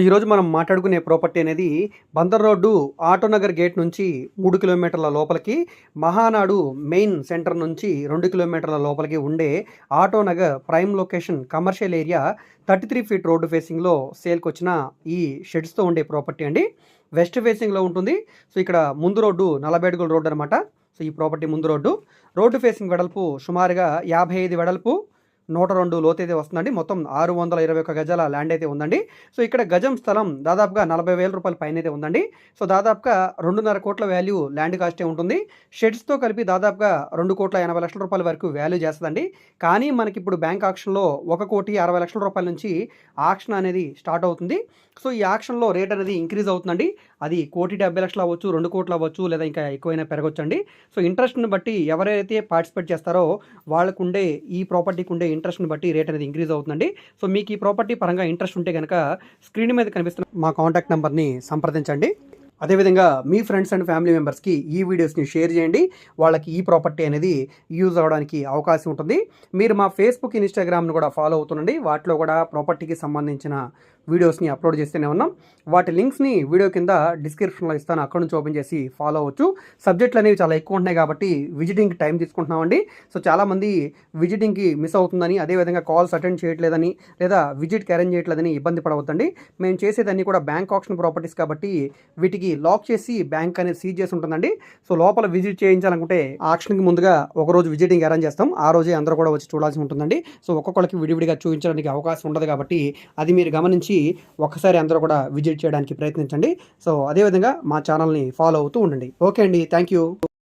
ఈరోజు మనం మాట్లాడుకునే ప్రాపర్టీ అనేది బందర్ రోడ్డు ఆటోనగర్ గేట్ నుంచి మూడు కిలోమీటర్ల లోపలికి మహానాడు మెయిన్ సెంటర్ నుంచి రెండు కిలోమీటర్ల లోపలికి ఉండే Autonagar prime location commercial area thirty three feet road ఫేసింగ్లో సేల్కి వచ్చిన ఈ షెడ్స్తో ఉండే ప్రాపర్టీ అండి. వెస్ట్ ఫేసింగ్లో ఉంటుంది. సో ఇక్కడ ముందు రోడ్డు నలభై అడుగుల రోడ్డు అనమాట సో ఈ ప్రాపర్టీ ముందు రోడ్డు. రోడ్డు ఫేసింగ్ వెడల్పు సుమారుగా యాభై ఐదు వెడల్పు. నూట రెండు లోతు అయితే వస్తుందండి. మొత్తం ఆరు వందల ఇరవై ఒక గజాల ల్యాండ్ అయితే ఉందండి. సో ఇక్కడ గజం స్థలం దాదాపుగా నలభై వేల రూపాయల పైన అయితే ఉందండి. సో దాదాపుగా రెండున్నర కోట్ల వాల్యూ ల్యాండ్ కాస్టే ఉంటుంది. షెడ్స్తో కలిపి దాదాపుగా రెండు కోట్ల ఎనభై లక్షల రూపాయల వరకు వాల్యూ చేస్తుందండి. కానీ మనకి ఇప్పుడు బ్యాంక్ ఆక్షన్లో ఒక కోటి అరవై లక్షల రూపాయల నుంచి ఆక్షన్ అనేది స్టార్ట్ అవుతుంది. సో ఈ ఆక్షన్లో రేట్ అనేది ఇంక్రీజ్ అవుతుందండి. అది కోటి డెబ్బై లక్షలు అవ్వచ్చు రెండు కోట్లు అవ్వచ్చు లేదా ఇంకా ఎక్కువైనా పెరగచ్చు అండి సో ఇంట్రెస్ట్ని బట్టి ఎవరైతే పార్టిసిపేట్ చేస్తారో వాళ్ళకు ఉండే ఈ ప్రాపర్టీకి ఉండే ఇంట్రెస్ట్ని బట్టి రేట్ అనేది ఇంక్రీజ్ అవుతుందండి. సో మీకు ఈ ప్రాపర్టీ పరంగా ఇంట్రెస్ట్ ఉంటే కనుక స్క్రీన్ మీద కనిపిస్తున్న మా కాంటాక్ట్ నెంబర్ని సంప్రదించండి. అదేవిధంగా మీ ఫ్రెండ్స్ అండ్ ఫ్యామిలీ మెంబర్స్కి ఈ వీడియోస్ని షేర్ చేయండి. వాళ్ళకి ఈ ప్రాపర్టీ అనేది యూజ్ అవ్వడానికి అవకాశం ఉంటుంది. మీరు మా ఫేస్బుక్ ఇన్స్టాగ్రామ్ను కూడా ఫాలో అవుతుండండి. వాటిలో కూడా ప్రాపర్టీకి సంబంధించిన వీడియోస్ని అప్లోడ్ చేస్తూనే ఉన్నాం. వాటి లింక్స్ని వీడియో కింద డిస్క్రిప్షన్లో ఇస్తాను. అక్కడ నుంచి ఓపెన్ చేసి ఫాలో అవ్వచ్చు. సబ్జెక్టులు అనేవి చాలా ఎక్కువ ఉంటున్నాయి కాబట్టి విజిటింగ్ టైం తీసుకుంటున్నామండి. సో చాలామంది విజిటింగ్కి మిస్ అవుతుందని అదేవిధంగా కాల్స్ అటెండ్ చేయట్లేదని లేదా విజిట్కి అరేంజ్ చేయట్లేదని ఇబ్బంది పడవద్దండి. మేము చేసేదన్నీ కూడా బ్యాంక్ ఆప్షన్ ప్రాపర్టీస్ కాబట్టి వీటికి లాక్ చేసి బ్యాంక్ అనేది సీజ్ చేసి ఉంటుందండి. సో లోపల విజిట్ చేయించాలనుకుంటే ఆక్షన్కి ముందుగా ఒక రోజు విజిటింగ్ అరేంజ్ చేస్తాం. ఆ రోజే అందరూ కూడా వచ్చి చూడాల్సి ఉంటుందండి. సో ఒక్కొక్కరికి విడివిడిగా చూపించడానికి అవకాశం ఉండదు కాబట్టి అది మీరు గమనించి ఒక్కసారి అందరూ కూడా విజిట్ చేయడానికి ప్రయత్నించండి. సో అదేవిధంగా మా ఛానల్ని ఫాలో అవుతూ ఉండండి. ఓకే అండి. Thank you